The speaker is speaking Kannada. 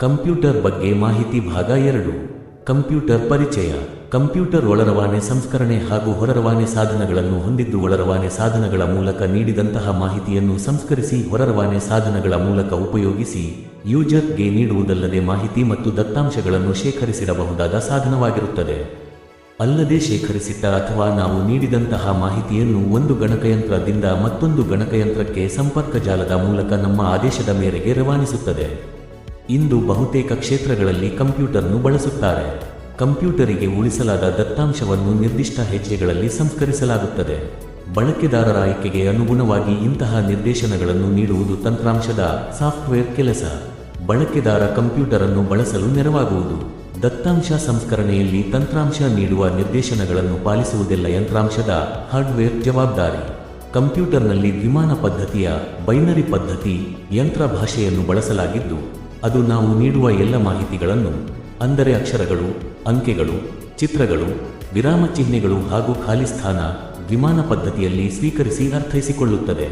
ಕಂಪ್ಯೂಟರ್ ಬಗ್ಗೆ ಮಾಹಿತಿ ಭಾಗ ಎರಡು. ಕಂಪ್ಯೂಟರ್ ಪರಿಚಯ. ಕಂಪ್ಯೂಟರ್ ಒಳರವಾನೆ ಸಂಸ್ಕರಣೆ ಹಾಗೂ ಹೊರರವಾನೆ ಸಾಧನಗಳನ್ನು ಹೊಂದಿದ್ದು ಒಳರವಾನೆ ಸಾಧನಗಳ ಮೂಲಕ ನೀಡಿದಂತಹ ಮಾಹಿತಿಯನ್ನು ಸಂಸ್ಕರಿಸಿ ಹೊರರವಾನೆ ಸಾಧನಗಳ ಮೂಲಕ ಉಪಯೋಗಿಸಿ ಯೂಜರ್ಗೆ ನೀಡುವುದಲ್ಲದೆ ಮಾಹಿತಿ ಮತ್ತು ದತ್ತಾಂಶಗಳನ್ನು ಶೇಖರಿಸಿಡಬಹುದಾದ ಸಾಧನವಾಗಿರುತ್ತದೆ. ಅಲ್ಲದೆ ಶೇಖರಿಸಿದ್ದ ಅಥವಾ ನಾವು ನೀಡಿದಂತಹ ಮಾಹಿತಿಯನ್ನು ಒಂದು ಗಣಕಯಂತ್ರದಿಂದ ಮತ್ತೊಂದು ಗಣಕಯಂತ್ರಕ್ಕೆ ಸಂಪರ್ಕ ಜಾಲದ ಮೂಲಕ ನಮ್ಮ ಆದೇಶದ ಮೇರೆಗೆ ರವಾನಿಸುತ್ತದೆ. ಇಂದು ಬಹುತೇಕ ಕ್ಷೇತ್ರಗಳಲ್ಲಿ ಕಂಪ್ಯೂಟರ್ನು ಬಳಸುತ್ತಾರೆ. ಕಂಪ್ಯೂಟರಿಗೆ ಉಳಿಸಲಾದ ದತ್ತಾಂಶವನ್ನು ನಿರ್ದಿಷ್ಟ ಹೆಜ್ಜೆಗಳಲ್ಲಿ ಸಂಸ್ಕರಿಸಲಾಗುತ್ತದೆ. ಬಳಕೆದಾರರ ಆಯ್ಕೆಗೆ ಅನುಗುಣವಾಗಿ ಇಂತಹ ನಿರ್ದೇಶನಗಳನ್ನು ನೀಡುವುದು ತಂತ್ರಾಂಶದ ಸಾಫ್ಟ್ವೇರ್ ಕೆಲಸ. ಬಳಕೆದಾರ ಕಂಪ್ಯೂಟರ್ ಅನ್ನು ಬಳಸಲು ನೆರವಾಗುವುದು. ದತ್ತಾಂಶ ಸಂಸ್ಕರಣೆಯಲ್ಲಿ ತಂತ್ರಾಂಶ ನೀಡುವ ನಿರ್ದೇಶನಗಳನ್ನು ಪಾಲಿಸುವುದೆಲ್ಲ ಯಂತ್ರಾಂಶದ ಹಾರ್ಡ್ವೇರ್ ಜವಾಬ್ದಾರಿ. ಕಂಪ್ಯೂಟರ್ನಲ್ಲಿ ವಿಮಾನ ಪದ್ಧತಿಯ ಬೈನರಿ ಪದ್ಧತಿ ಯಂತ್ರ ಭಾಷೆಯನ್ನು ಬಳಸಲಾಗಿದ್ದು ಅದು ನಾವು ನೀಡುವ ಎಲ್ಲ ಮಾಹಿತಿಗಳನ್ನು, ಅಂದರೆ ಅಕ್ಷರಗಳು, ಅಂಕೆಗಳು, ಚಿತ್ರಗಳು, ವಿರಾಮ ಚಿಹ್ನೆಗಳು ಹಾಗೂ ಖಾಲಿ ಸ್ಥಾನ ವಿಮಾನ ಪದ್ಧತಿಯಲ್ಲಿ ಸ್ವೀಕರಿಸಿ ಅರ್ಥೈಸಿಕೊಳ್ಳುತ್ತದೆ.